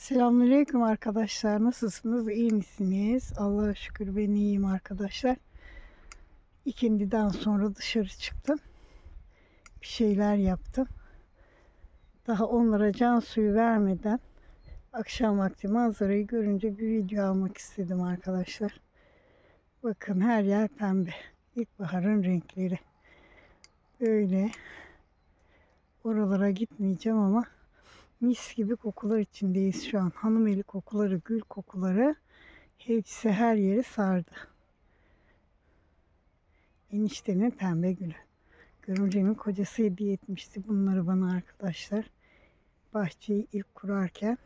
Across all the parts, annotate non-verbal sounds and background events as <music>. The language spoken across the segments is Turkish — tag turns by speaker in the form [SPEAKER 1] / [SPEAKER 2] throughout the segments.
[SPEAKER 1] Selamünaleyküm arkadaşlar. Nasılsınız? İyi misiniz? Allah'a şükür ben iyiyim arkadaşlar. İkindiden sonra dışarı çıktım. Bir şeyler yaptım. Daha onlara can suyu vermeden akşam vakti manzarayı görünce bir video almak istedim arkadaşlar. Bakın her yer pembe. İlkbaharın renkleri. Böyle oralara gitmeyeceğim ama mis gibi kokular içindeyiz şu an. Hanım eli kokuları, gül kokuları hepsi her yeri sardı. Eniştemin pembe gülü. Görümcemin kocası hediye etmişti bunları bana arkadaşlar. Bahçeyi ilk kurarken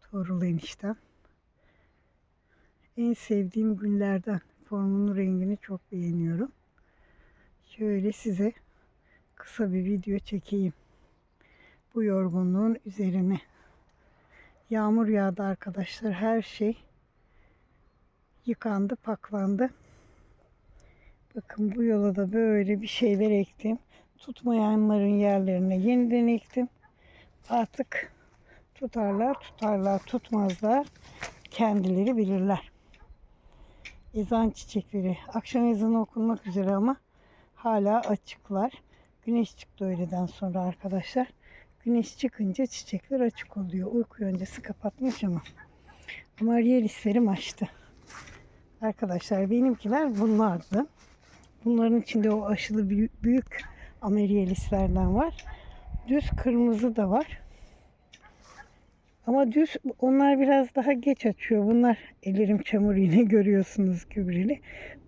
[SPEAKER 1] Tuğrul eniştem. En sevdiğim güllerden. Formunu rengini çok beğeniyorum. Şöyle size kısa bir video çekeyim bu yorgunluğun üzerine. Yağmur yağdı arkadaşlar. Her şey yıkandı, paklandı. Bakın bu yola da böyle bir şeyler ektim. Tutmayanların yerlerine yeniden ektim. Artık tutarlar, tutarlar, tutmazlar. Kendileri bilirler. Ezan çiçekleri. Akşam ezanı okunmak üzere ama hala açıklar. Güneş çıktı öğleden sonra arkadaşlar. Güneş çıkınca çiçekler açık oluyor. Uyku öncesi kapatmış ama. Amaryelislerim açtı. Arkadaşlar benimkiler bunlardı. Bunların içinde o aşılı büyük, büyük amaryelislerden var. Düz kırmızı da var. Ama düz onlar biraz daha geç açıyor. Bunlar ellerim çamur yine <laughs> görüyorsunuz gübreli.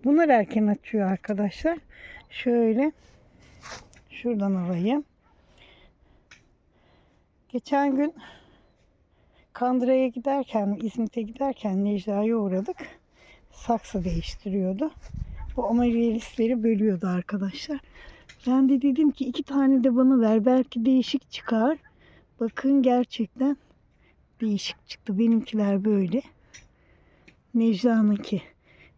[SPEAKER 1] Bunlar erken açıyor arkadaşlar. Şöyle şuradan alayım. Geçen gün Kandıra'ya giderken, İzmit'e giderken Necla'ya uğradık. Saksı değiştiriyordu. Bu amariyelistleri bölüyordu arkadaşlar. Ben de dedim ki iki tane de bana ver. Belki değişik çıkar. Bakın gerçekten değişik çıktı. Benimkiler böyle. Necla'nınki.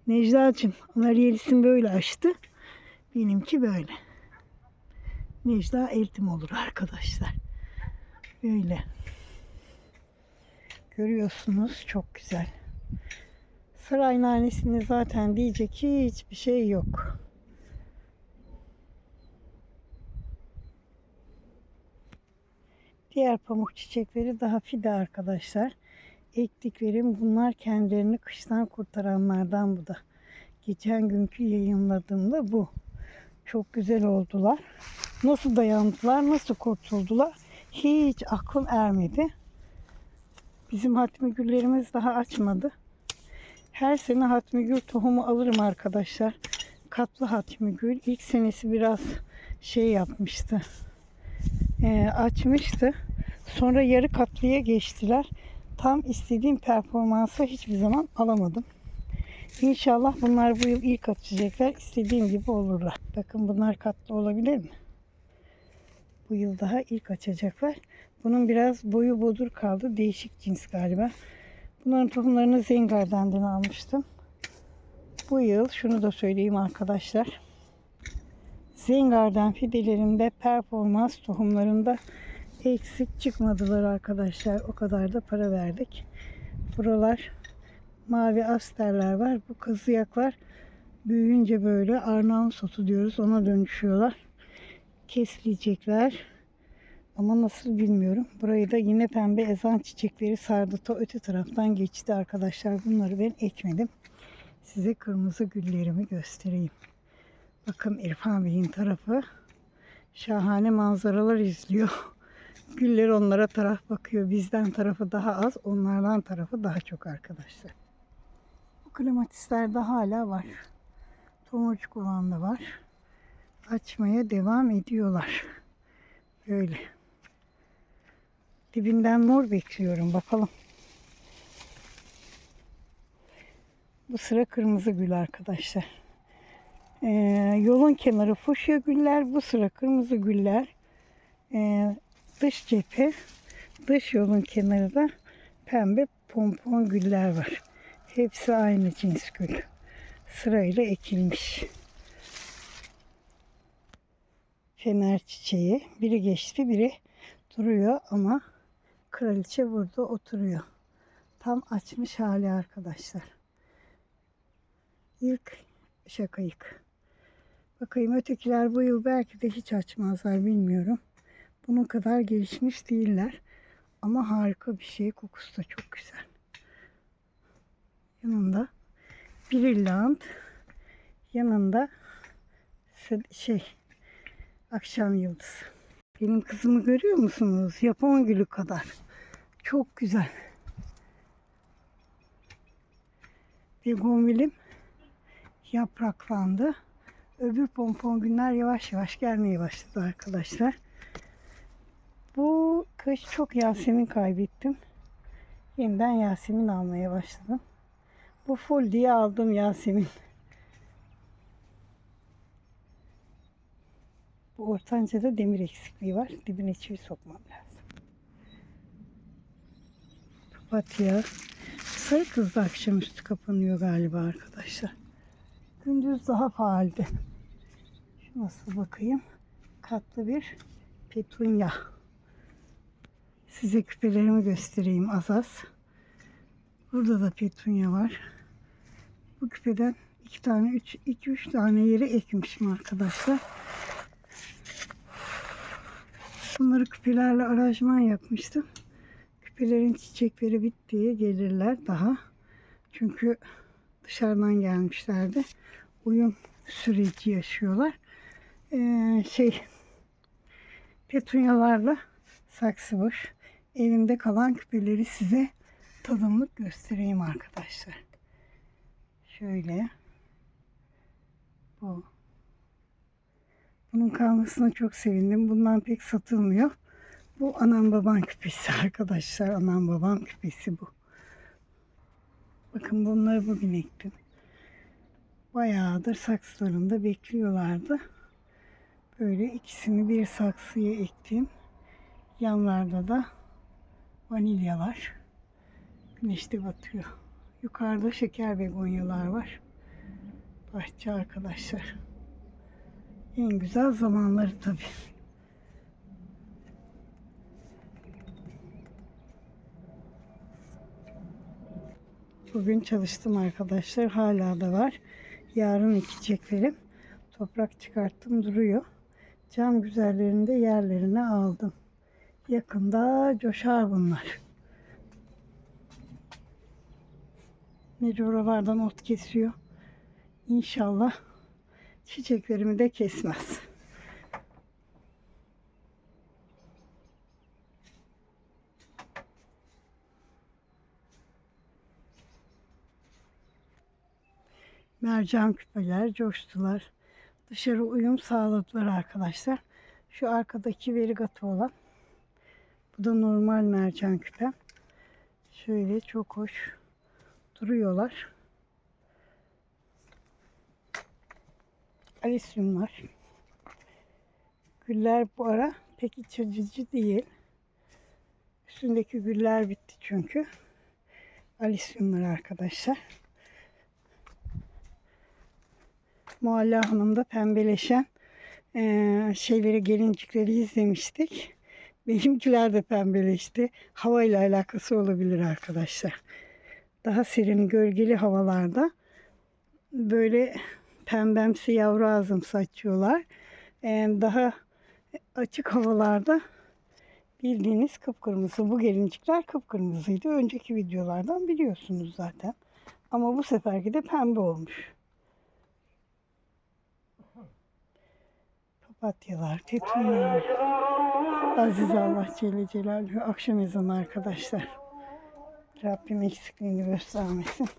[SPEAKER 1] Necla'cığım amariyelisin böyle açtı. Benimki böyle. Necla eltim olur arkadaşlar. Böyle. Görüyorsunuz çok güzel. Saray nanesinde zaten diyecek hiçbir şey yok. Diğer pamuk çiçekleri daha fide arkadaşlar. Ektiklerim bunlar kendilerini kıştan kurtaranlardan bu da. Geçen günkü yayınladığımda bu. Çok güzel oldular. Nasıl dayandılar, nasıl kurtuldular hiç aklım ermedi. Bizim hatmi güllerimiz daha açmadı. Her sene hatmi gül tohumu alırım arkadaşlar. Katlı hatmi gül. İlk senesi biraz şey yapmıştı. Ee, açmıştı. Sonra yarı katlıya geçtiler. Tam istediğim performansı hiçbir zaman alamadım. İnşallah bunlar bu yıl ilk açacaklar. İstediğim gibi olurlar. Bakın bunlar katlı olabilir mi? Bu yıl daha ilk açacaklar. Bunun biraz boyu bodur kaldı. Değişik cins galiba. Bunların tohumlarını Zengarden'den almıştım. Bu yıl şunu da söyleyeyim arkadaşlar. Zengarden fidelerinde performans tohumlarında eksik çıkmadılar arkadaşlar. O kadar da para verdik. Buralar mavi asterler var. Bu kazıyaklar büyüyünce böyle Arnavut sotu diyoruz. Ona dönüşüyorlar. Kesilecekler. Ama nasıl bilmiyorum. Burayı da yine pembe ezan çiçekleri sardı. Ta öte taraftan geçti arkadaşlar. Bunları ben ekmedim. Size kırmızı güllerimi göstereyim. Bakın İrfan Bey'in tarafı şahane manzaralar izliyor. <laughs> Güller onlara taraf bakıyor. Bizden tarafı daha az, onlardan tarafı daha çok arkadaşlar. Bu klimatistler de hala var. Tomurcuk olan da var. Açmaya devam ediyorlar. Böyle. Dibinden mor bekliyorum. Bakalım. Bu sıra kırmızı gül arkadaşlar. Ee, yolun kenarı fuşya güller. Bu sıra kırmızı güller. Ee, dış cephe. Dış yolun kenarı da pembe pompon güller var. Hepsi aynı cins gül. Sırayla ekilmiş. Fener çiçeği. Biri geçti, biri duruyor ama Kraliçe burada oturuyor. Tam açmış hali arkadaşlar. İlk şakayık. Bakayım ötekiler bu yıl belki de hiç açmazlar bilmiyorum. Bunun kadar gelişmiş değiller. Ama harika bir şey. Kokusu da çok güzel. Yanında Brilliant. Yanında şey akşam yıldızı. Benim kızımı görüyor musunuz? Japon gülü kadar. Çok güzel. Begonvilim yapraklandı. Öbür pompon günler yavaş yavaş gelmeye başladı arkadaşlar. Bu kış çok Yasemin kaybettim. Yeniden Yasemin almaya başladım. Bu full diye aldım Yasemin. Bu ortancada demir eksikliği var. Dibine çivi sokmam lazım. Papatya. Sarı kız da akşamüstü kapanıyor galiba arkadaşlar. Gündüz daha faaldi. Şu nasıl bakayım? Katlı bir petunya. Size küpelerimi göstereyim az az. Burada da petunya var. Bu küpeden iki tane, üç, iki üç tane yere ekmişim arkadaşlar. Bunları küpelerle aranjman yapmıştım. Küpelerin çiçekleri bittiği gelirler daha. Çünkü dışarıdan gelmişlerdi. Uyum süreci yaşıyorlar. Ee, şey petunyalarla saksı boş. Elimde kalan küpeleri size tadımlık göstereyim arkadaşlar. Şöyle. Bu. Bunun kalmasına çok sevindim. Bundan pek satılmıyor. Bu anam babam küpesi <laughs> arkadaşlar. Anam babam küpesi bu. Bakın bunları bugün ektim. Bayağıdır saksılarında bekliyorlardı. Böyle ikisini bir saksıya ektim. Yanlarda da vanilyalar. Güneşte batıyor. Yukarıda şeker begonyalar var. Bahçe arkadaşlar. En güzel zamanları tabii. Bugün çalıştım arkadaşlar. Hala da var. Yarın ekeceklerim. Toprak çıkarttım duruyor. Cam güzellerini de yerlerine aldım. Yakında coşar bunlar. Nece oralardan ot kesiyor. İnşallah çiçeklerimi de kesmez. Mercan küpeler coştular. Dışarı uyum sağladılar arkadaşlar. Şu arkadaki verigatı olan. Bu da normal mercan küpe. Şöyle çok hoş duruyorlar. Alisyumlar. Güller bu ara pek iç değil. Üstündeki güller bitti çünkü. Alisyumlar arkadaşlar. Mualla Hanım'da pembeleşen eee, şeyleri, gelincikleri izlemiştik. Benimkiler de pembeleşti. Hava ile alakası olabilir arkadaşlar. Daha serin gölgeli havalarda böyle pembemsi yavru ağzımsı açıyorlar. Eee, daha açık havalarda bildiğiniz kıpkırmızı. Bu gelincikler kıpkırmızıydı. Önceki videolardan biliyorsunuz zaten. Ama bu seferki de pembe olmuş. Papatyalar, petunyalar. Aziz Allah Celle Celaluhu. Akşam ezanı arkadaşlar. Rabbim eksikliğini göstermesin.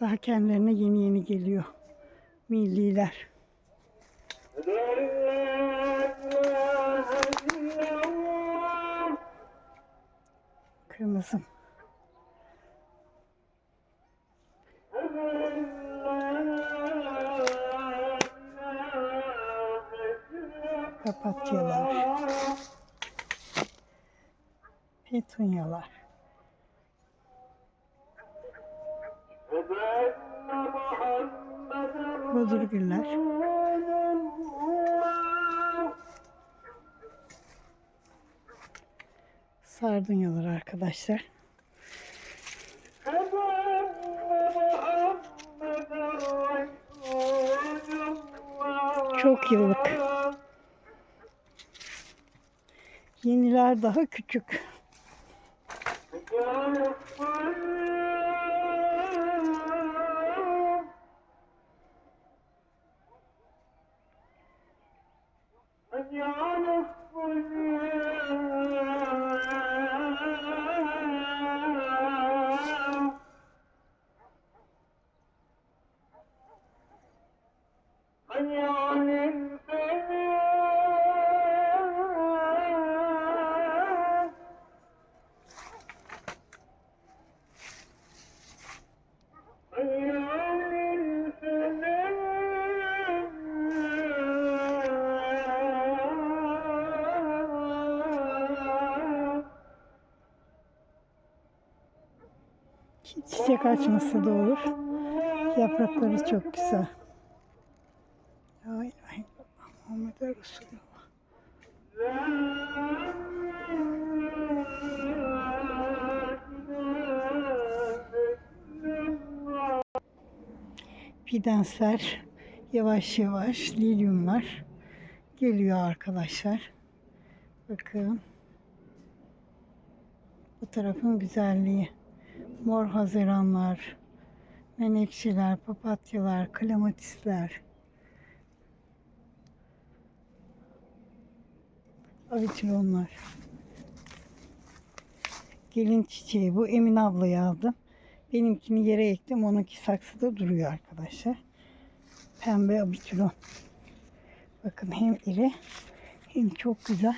[SPEAKER 1] Daha kendilerine yeni yeni geliyor. Milliler. Kırmızım. Papatyalar. Petunyalar. huzurlu günler. Sardunyalar arkadaşlar. Çok yıllık. Yeniler daha küçük. Çiçek açması da olur. Yaprakları çok güzel. İlahe illallah Muhammed Resulullah. Pidensler yavaş yavaş lilyumlar geliyor arkadaşlar. Bakın. Bu tarafın güzelliği. Mor haziranlar, menekşeler, papatyalar, klematisler. Avitrionlar. Gelin çiçeği bu. Emin ablaya aldım. Benimkini yere ektim. Onunki saksıda duruyor arkadaşlar. Pembe abitron. Bakın hem iri hem çok güzel.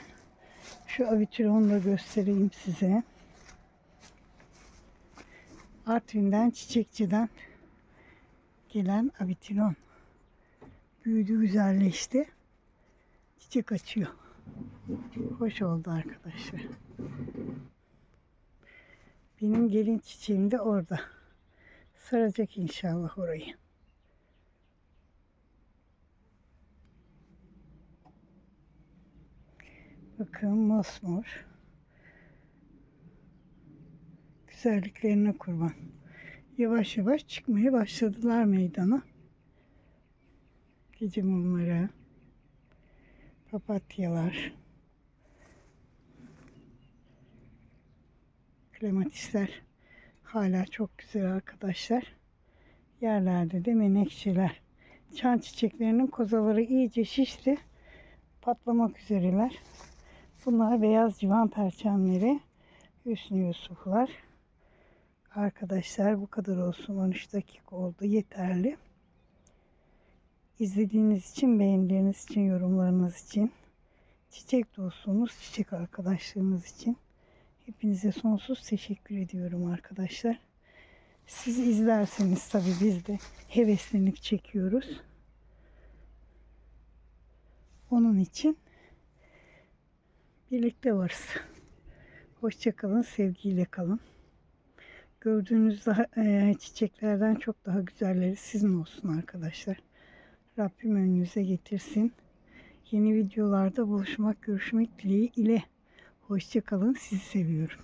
[SPEAKER 1] Şu avitronu da göstereyim size. Artvin'den Çiçekçi'den gelen avitilon. Büyüdü, güzelleşti. Çiçek açıyor. Hoş oldu arkadaşlar. Benim gelin çiçeğim de orada. Saracak inşallah orayı. Bakın mosmor. Güzelliklerine kurban. Yavaş yavaş çıkmaya başladılar meydana. Gece mumları, papatyalar, klematisler hala çok güzel arkadaşlar. Yerlerde de menekşeler. Çan çiçeklerinin kozaları iyice şişti. Patlamak üzereler. Bunlar beyaz civan perçemleri. Hüsnü Yusuflar. Arkadaşlar bu kadar olsun. 13 dakika oldu. Yeterli. İzlediğiniz için, beğendiğiniz için, yorumlarınız için, çiçek dostluğunuz, çiçek arkadaşlığınız için hepinize sonsuz teşekkür ediyorum arkadaşlar. Siz izlerseniz tabii biz de heveslenip çekiyoruz. Onun için birlikte varız. Hoşçakalın, sevgiyle kalın. Gördüğünüz daha, e, çiçeklerden çok daha güzelleri sizin olsun arkadaşlar. Rabbim önünüze getirsin. Yeni videolarda buluşmak, görüşmek dileğiyle. Hoşçakalın, sizi seviyorum.